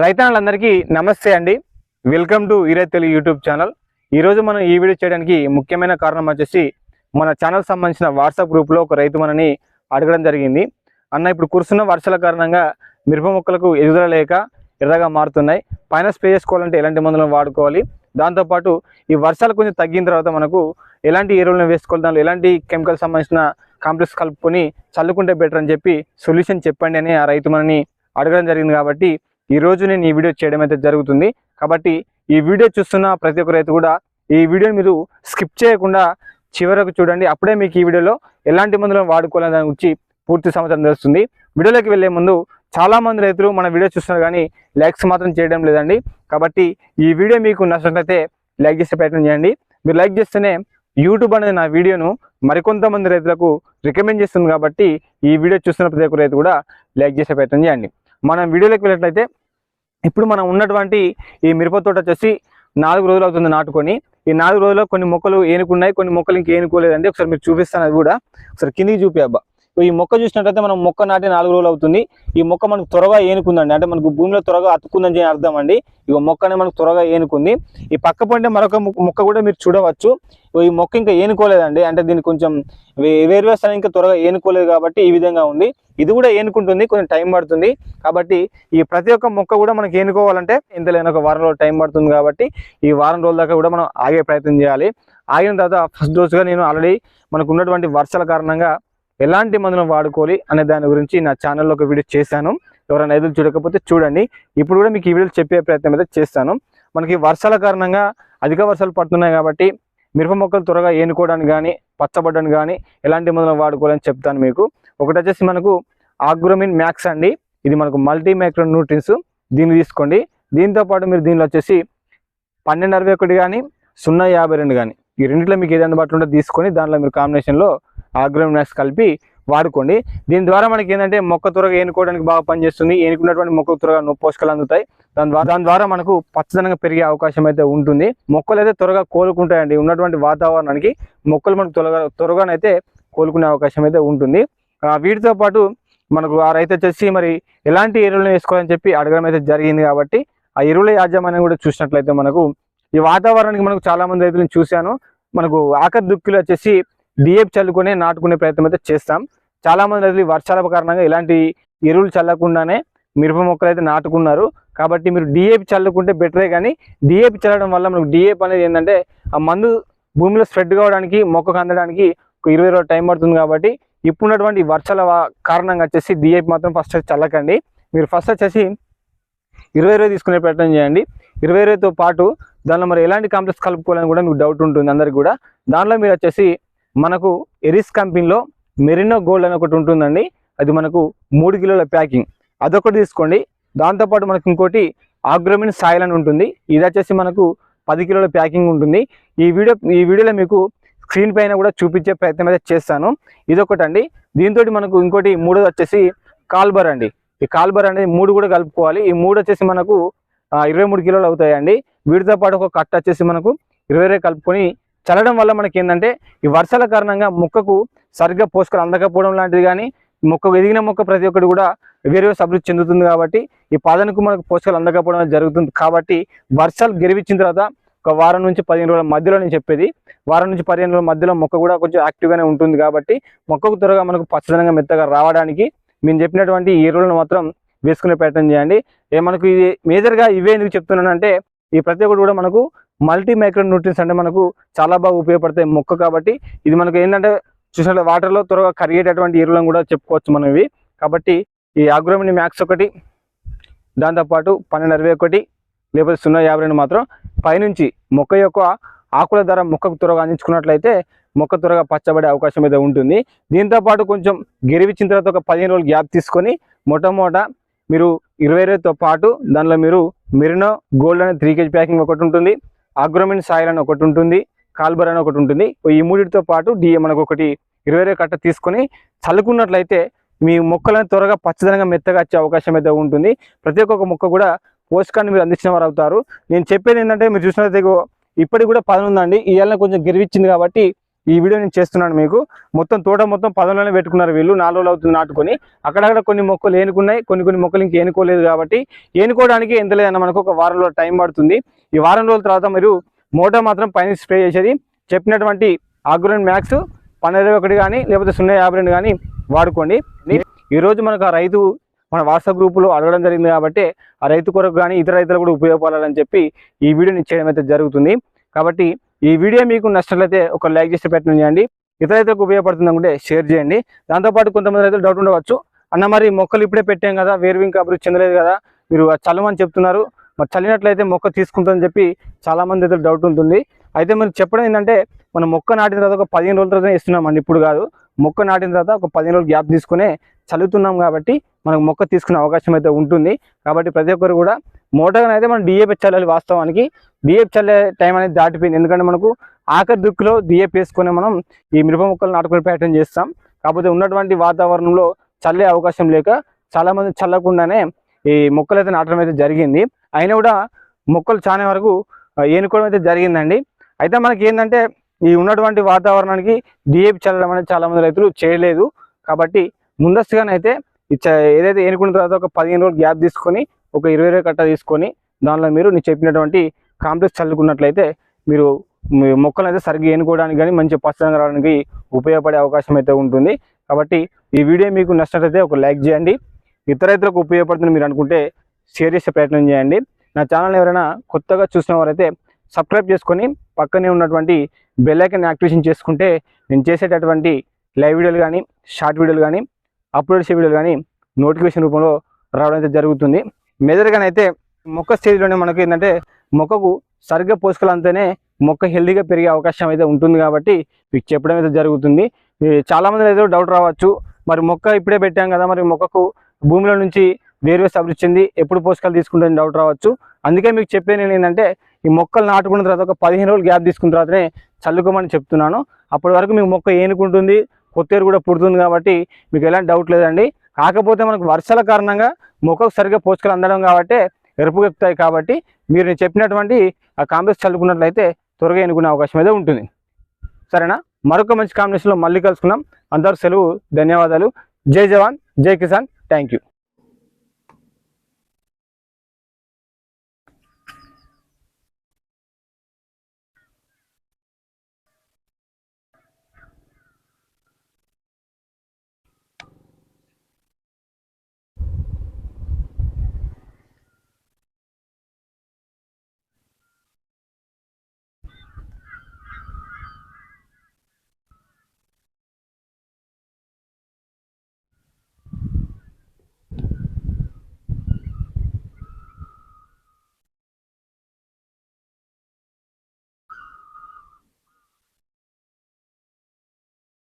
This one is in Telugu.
రైతన్నలందరికీ నమస్తే అండి. వెల్కమ్ టు ఈరే తెలుగు యూట్యూబ్ ఛానల్ ఈరోజు మనం ఈ వీడియో చేయడానికి ముఖ్యమైన కారణం వచ్చేసి మన ఛానల్ సంబంధించిన వాట్సాప్ గ్రూప్లో ఒక రైతు మనని అడగడం జరిగింది. అన్న ఇప్పుడు కురుస్తున్న వర్షాల కారణంగా మిరప మొక్కలకు ఎదుగుదల లేక ఎర్రగా మారుతున్నాయి. పైన స్ప్రే చేసుకోవాలంటే ఎలాంటి మందులను వాడుకోవాలి? దాంతోపాటు ఈ వర్షాలు కొంచెం తగ్గిన తర్వాత మనకు ఎలాంటి ఎరువులను వేసుకోవాలి? దానిలో ఎలాంటి కెమికల్ సంబంధించిన కాంప్లెక్స్ కలుపుకొని చల్లుకుంటే బెటర్ అని చెప్పి సొల్యూషన్ చెప్పండి అని ఆ రైతు మనని అడగడం జరిగింది కాబట్టి ఈ రోజు నేను ఈ వీడియో చేయడం అయితే జరుగుతుంది. కాబట్టి ఈ వీడియో చూస్తున్న ప్రతి ఒక్క రైతు కూడా ఈ వీడియోని మీరు స్కిప్ చేయకుండా చివరకు చూడండి. అప్పుడే మీకు ఈ వీడియోలో ఎలాంటి మందులను వాడుకోవాలని దాని గురించి పూర్తి సమాచారం తెలుస్తుంది. వీడియోలోకి వెళ్ళే ముందు చాలామంది రైతులు మన వీడియో చూస్తున్నారు కానీ లైక్స్ మాత్రం చేయడం లేదండి. కాబట్టి ఈ వీడియో మీకు నచ్చినట్లయితే లైక్ చేసే ప్రయత్నం చేయండి. మీరు లైక్ చేస్తేనే యూట్యూబ్ అనేది నా వీడియోను మరికొంతమంది రైతులకు రికమెండ్ చేస్తుంది కాబట్టి ఈ వీడియో చూస్తున్న ప్రతి ఒక్క రైతు కూడా లైక్ చేసే ప్రయత్నం చేయండి. మనం వీడియోలోకి వెళ్ళినట్లయితే ఇప్పుడు మనం ఉన్నటువంటి ఈ మిరప తోట వచ్చేసి నాలుగు రోజులు అవుతుంది నాటుకొని. ఈ నాలుగు రోజుల్లో కొన్ని మొక్కలు ఏనుకున్నాయి కొన్ని మొక్కలు ఇంకా ఏనుకోలేదండి ఒకసారి మీరు చూపిస్తాను అది కూడా. ఒకసారి కిందికి చూపి అబ్బా. ఈ మొక్క చూసినట్లయితే మనం మొక్క నాటి నాలుగు రోజులు అవుతుంది. ఈ మొక్క మనకు త్వరగా ఏనుకుందండి. అంటే మనకు భూమిలో త్వరగా అతుక్కుందని చెప్పి అర్థం అండి. ఈ మొక్కనే మనకు త్వరగా ఏనుకుంది. ఈ పక్క పంటే మరొక మొక్క- మొక్క కూడా మీరు చూడవచ్చు. ఈ మొక్క ఇంకా ఏనుకోలేదండి. అంటే దీనికి కొంచెం వే- వేరు వేస్తాను ఇంకా త్వరగా ఏనుకోలేదు కాబట్టి ఈ విధంగా ఉంది. ఇది కూడా ఏనుకుంటుంది. కొంచెం టైం పడుతుంది. కాబట్టి ఈ ప్రతి ఒక్క మొక్క కూడా మనకి ఏనుకోవాలంటే ఇంత లేని ఒక వారం రోజులు టైం పడుతుంది కాబట్టి ఈ వారం రోజుల దాకా కూడా మనం ఆగే ప్రయత్నం చేయాలి. ఆగిన తర్వాత ఫస్ట్ డోస్గా నేను ఆల్రెడీ మనకు ఉన్నటువంటి వర్షాల కారణంగా ఎలాంటి మందులను వాడుకోవాలి అనే దాని గురించి నా ఛానల్లో ఒక వీడియో చేశాను. ఎవరైనా ఎదురు చూడకపోతే చూడండి. ఇప్పుడు కూడా మీకు ఈ వీడియోలు చెప్పే ప్రయత్నం అయితే చేస్తాను. మనకి వర్షాల కారణంగా అధిక వర్షాలు పడుతున్నాయి కాబట్టి మిరప మొక్కలు త్వరగా ఏనుకోవడానికి కానీ పచ్చబడ్డానికి కానీ ఎలాంటి మందులను వాడుకోవాలని చెప్తాను మీకు. ఒకటి వచ్చేసి మనకు ఆగ్రోమిన్ మ్యాక్స్ అండి. ఇది మనకు మల్టీ మైక్రో న్యూట్రిన్స్ దీన్ని తీసుకోండి. దీంతో పాటు మీరు దీనిలో వచ్చేసి పన్నెండు అరవై ఒకటి కానీ సున్నా యాభై రెండు కానీ ఈ రెండిట్లో మీకు ఏది అందుబాటులో ఉంటే తీసుకొని దానిలో మీరు కాంబినేషన్లో ఆగ్రోమిన్ కలిపి వాడుకోండి. దీని ద్వారా మనకి ఏంటంటే మొక్క త్వరగా ఏనుకోవడానికి బాగా పనిచేస్తుంది. ఏనుకున్నటువంటి మొక్కలు త్వరగా పోషకాలు అందుతాయి. దాని ద్వారా దాని ద్వారా మనకు పచ్చదనంగా పెరిగే అవకాశం అయితే ఉంటుంది. మొక్కలు అయితే త్వరగా కోలుకుంటాయండి. ఉన్నటువంటి వాతావరణానికి మొక్కలు మనకు త్వరగా త్వరగానైతే కోలుకునే అవకాశం అయితే ఉంటుంది. వీటితో పాటు మనకు ఆ రైతు వచ్చేసి మరి ఎలాంటి ఎరువులను వేసుకోవాలని చెప్పి అడగడం అయితే జరిగింది కాబట్టి ఆ ఎరువుల యాజమాన్యం కూడా చూసినట్లయితే మనకు ఈ వాతావరణానికి మనకు చాలామంది రైతులను చూశాను. మనకు ఆఖరి దుక్కులు వచ్చేసి డిఏపి చల్లుకునే నాటుకునే ప్రయత్నం అయితే చేస్తాం. చాలా మంది రైతులు ఈ వర్షాల కారణంగా ఇలాంటి ఎరువులు చల్లకుండానే మిరప మొక్కలు అయితే నాటుకున్నారు. కాబట్టి మీరు డిఏపి చల్లుకుంటే బెటరే కానీ డిఏపి చల్లడం వల్ల మనకు డిఏపి అనేది ఏంటంటే ఆ మందు భూమిలో స్ప్రెడ్ కావడానికి మొక్కకు అందడానికి ఒక ఇరవై రోజులు టైం పడుతుంది కాబట్టి ఇప్పుడున్నటువంటి వర్షాల కారణంగా వచ్చేసి డిఏపి మాత్రం ఫస్ట్ చల్లకండి. మీరు ఫస్ట్ వచ్చేసి ఇరవై ఇరవై తీసుకునే ప్రయత్నం చేయండి. ఇరవై ఇరవైతో పాటు దానిలో మరి ఎలాంటి కాంప్లెక్స్ కలుపుకోవాలని కూడా మీకు డౌట్ ఉంటుంది అందరికి కూడా. దానిలో మీరు వచ్చేసి మనకు ఎరిస్ కంపెనీలో మెరినో గోల్డ్ అని ఒకటి ఉంటుందండి. అది మనకు మూడు కిలోల ప్యాకింగ్. అదొకటి తీసుకోండి. దాంతోపాటు మనకు ఇంకోటి ఆగ్రోమిన్ సాయిల్ అని ఉంటుంది. ఇది వచ్చేసి మనకు పది కిలోల ప్యాకింగ్ ఉంటుంది. ఈ వీడియో ఈ వీడియోలో మీకు స్క్రీన్ పైన కూడా చూపించే ప్రయత్నం అయితే చేస్తాను. ఇదొకటి అండి దీంతో మనకు ఇంకోటి మూడోది వచ్చేసి కాల్బర్ అండి. ఈ కాల్బర్ అనేది మూడు కూడా కలుపుకోవాలి. ఈ మూడు వచ్చేసి మనకు ఇరవై మూడు కిలోలు అవుతాయండి. వీటితో పాటు ఒక కట్ట వచ్చేసి మనకు ఇరవై ఇరవై కలుపుకొని చల్లడం వల్ల మనకి ఏంటంటే ఈ వర్షాల కారణంగా మొక్కకు సరిగ్గా పోషకాలు అందకపోవడం లాంటిది కానీ మొక్క ఎదిగిన మొక్క ప్రతి ఒక్కటి కూడా వేరే అభివృద్ధి చెందుతుంది కాబట్టి ఈ పాదనకు మనకు పోషకాలు అందకపోవడం జరుగుతుంది. కాబట్టి వర్షాలు గెలిపించిన తర్వాత ఒక వారం నుంచి పదిహేను రోజుల మధ్యలో నేను చెప్పేది వారం నుంచి పదిహేను రోజుల మధ్యలో మొక్క కూడా కొంచెం యాక్టివ్గానే ఉంటుంది కాబట్టి మొక్కకు త్వరగా మనకు పచ్చదనంగా మెత్తగా రావడానికి మేము చెప్పినటువంటి ఈ ఎరువులను మాత్రం వేసుకునే ప్రయత్నం చేయండి. మనకు ఇది మేజర్గా ఇవే ఎందుకు చెప్తున్నానంటే ఈ ప్రతి ఒక్కటి కూడా మనకు మల్టీ మైక్రో న్యూట్రియన్స్ అంటే మనకు చాలా బాగా ఉపయోగపడతాయి మొక్క కాబట్టి. ఇది మనకు ఏంటంటే చూసినట్టు వాటర్లో త్వరగా కరిగేటటువంటి ఎరువులను కూడా చెప్పుకోవచ్చు మనం ఇవి. కాబట్టి ఈ అగ్రోమిని మ్యాక్స్ ఒకటి దాంతోపాటు పన్నెండు అరవై ఒకటి లేకపోతే సున్నా యాభై రెండు మాత్రం. పైనుంచి మొక్క యొక్క ఆకుల ధర మొక్కకు త్వరగా అందించుకున్నట్లయితే మొక్క త్వరగా పచ్చబడే అవకాశం అయితే ఉంటుంది. దీంతో పాటు కొంచెం గెరివిచ్చిన తర్వాత ఒక పదిహేను రోజులు గ్యాప్ తీసుకొని మొట్టమొదట మీరు ఇరవై ఇరవైతో పాటు దానిలో మీరు మెరినో గోల్డ్ అనే త్రీ కేజీ ప్యాకింగ్ ఒకటి ఉంటుంది. అగ్రోమిన్ సాయిల్ అని ఒకటి ఉంటుంది కాల్బర్ అని ఒకటి ఉంటుంది. ఈ మూడిటితో పాటు డిఏ మనకు ఒకటి ఇరవై ఇరవై కట్ట తీసుకొని చల్లుకున్నట్లయితే మీ మొక్కలను త్వరగా పచ్చదనంగా మెత్తగా వచ్చే అవకాశం అయితే ఉంటుంది. ప్రతి ఒక్క మొక్క కూడా పోషకాన్ని మీరు అందించిన వారు అవుతారు నేను చెప్పేది ఏంటంటే మీరు చూసినట్లయితే ఇప్పటికి కూడా పదన ఉందండి ఈ ఏళ్ళ కొంచెం గెరివిచ్చింది కాబట్టి ఈ వీడియో నేను చేస్తున్నాను మీకు. మొత్తం తోట మొత్తం పదంలోనే పెట్టుకున్నారు వీళ్ళు. నాలుగు రోజులు అవుతుంది నాటుకొని. అక్కడక్కడ కొన్ని మొక్కలు ఏనుకున్నాయి కొన్ని కొన్ని మొక్కలు ఇంక ఏనుకోలేదు కాబట్టి ఏనుకోవడానికి ఎంత లేదన్న మనకు ఒక వారం రోజులు టైం పడుతుంది. ఈ వారం రోజుల తర్వాత మీరు మోటార్ మాత్రం పైన స్ప్రే చేసేది. చెప్పినటువంటి ఆగ్రోన్ మ్యాక్స్ పన్నెండు ఒకటి కానీ లేకపోతే సున్నా యాభై రెండు కానీ వాడుకోండి. ఈరోజు మనకు ఆ రైతు మన వాట్సాప్ గ్రూపులో అడగడం జరిగింది కాబట్టి ఆ రైతు కొరకు కానీ ఇతర రైతులు కూడా ఉపయోగపడాలని చెప్పి ఈ వీడియోని చేయడం అయితే జరుగుతుంది. కాబట్టి ఈ వీడియో మీకు నచ్చినట్లయితే ఒక లైక్ చేసి పెట్టడం చేయండి. ఇతర రైతులకు ఉపయోగపడుతుంది అనుకుంటే షేర్ చేయండి. దాంతోపాటు కొంతమంది రైతులు డౌట్ ఉండవచ్చు. అన్న మరి మొక్కలు ఇప్పుడే పెట్టాం కదా వేరువింక అభివృద్ధి చెందలేదు కదా మీరు చల్లమని చెప్తున్నారు. మరి చల్లినట్లయితే మొక్క తీసుకుంటుందని చెప్పి చాలా మంది అయితే డౌట్ ఉంటుంది. అయితే మీరు చెప్పడం ఏంటంటే మనం మొక్క నాటిన తర్వాత ఒక పదిహేను రోజుల తర్వాత ఇస్తున్నామండి ఇప్పుడు కాదు. మొక్క నాటిన తర్వాత ఒక పదిహేను రోజులు గ్యాప్ తీసుకునే చల్లుతున్నాం కాబట్టి మనకు మొక్క తీసుకునే అవకాశం అయితే ఉంటుంది. కాబట్టి ప్రతి ఒక్కరు కూడా మోటార్గా అయితే మనం డిఏపి చల్లాలి వాస్తవానికి. డిఏపి చల్లే టైం అనేది దాటిపోయింది. ఎందుకంటే మనకు ఆఖరి దుక్కులో డిఏపి వేసుకొని మనం ఈ మిరప మొక్కలు నాటుకునే ప్రయత్నం చేస్తాం. కాకపోతే ఉన్నటువంటి వాతావరణంలో చల్లే అవకాశం లేక చాలామంది చల్లకుండానే ఈ మొక్కలు అయితే నాటడం అయితే జరిగింది. అయినా కూడా మొక్కలు చాలా వరకు ఏనుకోవడం అయితే జరిగిందండి. అయితే మనకి ఏంటంటే ఈ ఉన్నటువంటి వాతావరణానికి డిఏపి చల్లడం అనేది చాలామంది రైతులు చేయలేదు. కాబట్టి ముందస్తుగానైతే చ- ఏదైతే ఏనుకున్న తర్వాత ఒక పదిహేను రోజులు గ్యాప్ తీసుకొని ఒక ఇరవై ఇరవై కట్ట తీసుకొని దానిలో మీరు నేను చెప్పినటువంటి కాంప్లెక్స్ చల్లుకున్నట్లయితే మీరు మీ మొక్కలు అయితే సరిగ్గా ఏనుకోవడానికి కానీ మంచి పచ్చదనం రావడానికి ఉపయోగపడే అవకాశం అయితే ఉంటుంది. కాబట్టి ఈ వీడియో మీకు నచ్చినట్లయితే ఒక లైక్ చేయండి. ఇతర రైతులకు ఉపయోగపడుతుంది మీరు అనుకుంటే షేర్ చేసే ప్రయత్నం చేయండి. నా ఛానల్ ఎవరైనా కొత్తగా చూసిన వారైతే సబ్స్క్రైబ్ చేసుకొని పక్కనే ఉన్నటువంటి బెల్లైకన్ యాక్టివేషన్ చేసుకుంటే నేను చేసేటటువంటి లైవ్ వీడియోలు కానీ షార్ట్ వీడియోలు కానీ అప్లోడ్ చేసే వీడియోలు కానీ నోటిఫికేషన్ రూపంలో రావడం అయితే జరుగుతుంది. మెదడుగానైతే మొక్క స్టేజ్లోనే మనకి ఏంటంటే మొక్కకు సరిగ్గా పోషకాలు మొక్క హెల్దీగా పెరిగే అవకాశం అయితే ఉంటుంది కాబట్టి మీకు చెప్పడం అయితే జరుగుతుంది. చాలామంది చాలా మంది అయితే డౌట్ రావచ్చు. మరి మొక్క ఇప్పుడే పెట్టాం కదా మరి మొక్కకు భూమిలో నుంచి వేరువేసి అభివృద్ధి ఎప్పుడు పోషకాలు తీసుకుంటుంది డౌట్ రావచ్చు. అందుకే మీకు చెప్పే నేను ఏంటంటే ఈ మొక్కలు నాటుకున్న తర్వాత ఒక పదిహేను రోజులు గ్యాప్ తీసుకున్న తర్వాతనే చల్లుకోమని చెప్తున్నాను. అప్పటి వరకు మీకు మొక్క ఏనుకుంటుంది కొత్తేరు కూడా పుడుతుంది కాబట్టి మీకు ఎలాంటి డౌట్ లేదండి. కాకపోతే మనకు వర్షాల కారణంగా మొక్కకు సరిగ్గా పోషకాలు అందడం కాబట్టి ఎరుపు కాబట్టి మీరు నేను చెప్పినటువంటి ఆ కాంప్లెక్స్ చల్లుకున్నట్లయితే త్వరగా ఎన్నుకునే అవకాశం అయితే ఉంటుంది. సరేనా? మరొక మంచి కాంబినేషన్లో మళ్ళీ కలుసుకున్నాం అందరూ సెలవు ధన్యవాదాలు. జై జవాన్ జై కిసాన్. Thank you.